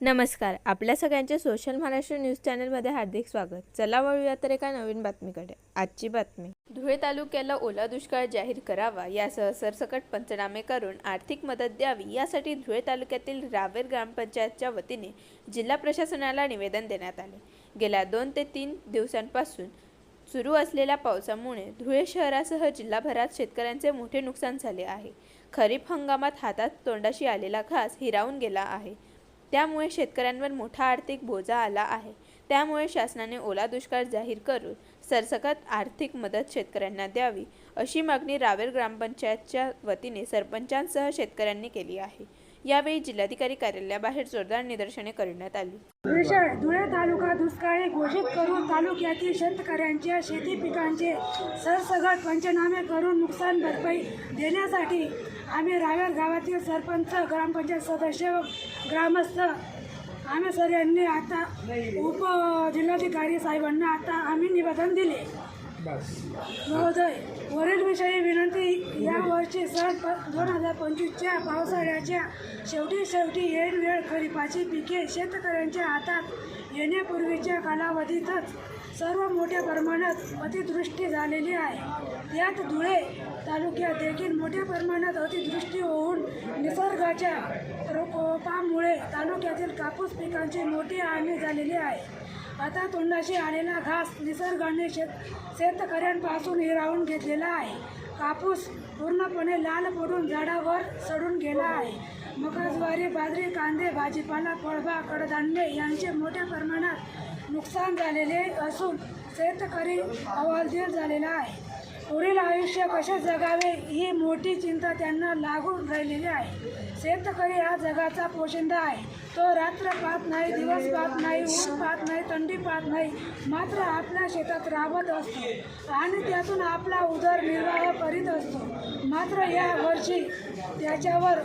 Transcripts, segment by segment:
नमस्कार आपल्या सगळ्यांचे सोशल महाराष्ट्र न्यूज चॅनलमध्ये हार्दिक स्वागत. चला वळूया तर एका नवीन बातमीकडे. आजची बातमी. धुळे तालुक्याला ओला दुष्काळ जाहीर करावा यासह सरसकट पंचनामे करून आर्थिक मदत द्यावी यासाठी धुळे तालुक्यातील रावेर ग्रामपंचायतच्या वतीने जिल्हा प्रशासनाला निवेदन देण्यात आले. गेल्या दोन ते तीन दिवसांपासून सुरू असलेल्या पावसामुळे धुळे शहरासह जिल्हाभरात शेतकऱ्यांचे मोठे नुकसान झाले आहे. खरीप हंगामात हातात तोंडाशी आलेला घास हिरावून गेला आहे. त्यामुळे शेतकऱ्यांवर मोठा आर्थिक बोजा आला आहे. त्यामुळे शासनाने ओला दुष्काळ जाहीर करून सरसकट आर्थिक मदत शेतकऱ्यांना द्यावी अशी मागणी रावेर ग्रामपंचायतच्या वतीने सरपंचांसह शेतकऱ्यांनी केली आहे. यावेळी जिल्हाधिकारी कार्यालयाबाहेर जोरदार निदर्शने करण्यात आली. विषय धुळे तालुका दुष्काळी घोषित करून तालुक्यातील शेतकऱ्यांच्या शेती पिकांचे सरसगट पंचनामे करून नुकसान भरपाई देण्यासाठी आम्ही रावेर गावातील सरपंच ग्रामपंचायत सदस्य व ग्रामस्थ आम्ही सर्वांनी आता उप जिल्हाधिकारी साहेबांना आता आम्ही निवेदन दिले. महोदय वरील विषयी विनंती या वर्षी सन दोन हजार पंचवीसच्या पावसाळ्याच्या शेवटी शेवटी येईल वेळ खरीपाची पिके शेतकऱ्यांच्या हातात येण्यापूर्वीच्या कालावधीतच सर्व मोठ्या प्रमाणात अतिवृष्टी झालेली आहे. यात धुळे तालुक्यात देखील मोठ्या प्रमाणात अतिवृष्टी होऊन निसर्गाच्या रोपामुळे तालुक्यातील कापूस पिकांची मोठी हानी झालेली आहे. आता तोंडाशी आलेला घास निसर्गाने शेत शेतकऱ्यांपासून हिरावून घेतलेला आहे. कापूस पूर्णपणे लाल पडून झाडावर सडून गेला आहे. मका ज्वारी बाजरी कांदे भाजीपाला फळबाग कडधान्य यांचे मोठ्या प्रमाणात नुकसान झालेले असून शेतकरी हवालदिल झालेला आहे. पुढील आयुष्य कसे जगावे ही मोठी चिंता त्यांना लागून राहिलेली आहे. शेतकरी हा जगाचा पोशिंदा आहे. तो रात्र पाहत नाही दिवस पाहत नाही ऊन पाहत नाही थंडी पाहत नाही मात्र आपल्या शेतात राबत असतो आणि त्यातून आपला उदरनिर्वाह करीत असतो. मात्र या वर्षी त्याच्यावर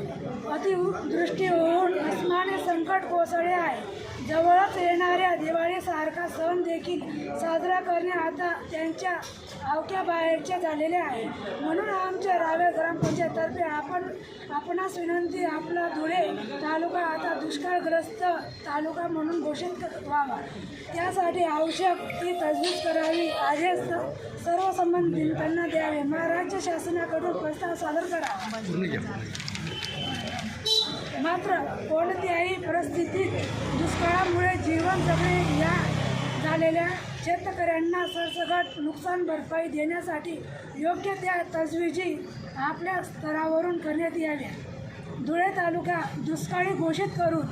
अतिवृष्टी होऊन अस्माने संकट कोसळले आहे. जवळच येणाऱ्या दिवाळीसारखा सण देखील साजरा करणे आता त्यांच्या अवक्या बाहेरचे झालेले आहे. म्हणून आमच्या राव्या ग्रामपंचायततर्फे आपण आपणास विनंती आपला धुळे तालुका आता दुष्काळग्रस्त तालुका म्हणून घोषित व्हावा. त्यासाठी आवश्यक ती तजवीज करावी आदेश सर्व संबंधितांना द्यावे. महाराष्ट्र शासनाकडून प्रस्ताव सादर करावा मात्र कोणत्याही परिस्थितीत जीवन जगणे या झालेल्या शेतकऱ्यांना सरसकट नुकसान भरपाई देण्यासाठी योग्य त्या तजवीजी आपल्या स्तरावरून करण्यात याव्या धुळे तालुका दुष्काळी घोषित करून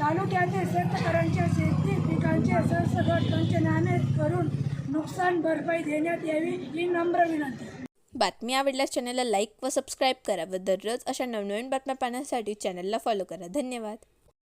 तालुक्यातील शेतकऱ्यांच्या शेती पिकांचे सरसकट पंचनामे करून नुकसान भरपाई देण्यात यावी ही नम्र विनंती. बातमी आवडल्यास चॅनलला लाईक व सबस्क्राईब करा व दररोज अशा नवनवीन बातम्या पाहण्यासाठी चॅनलला फॉलो करा. धन्यवाद.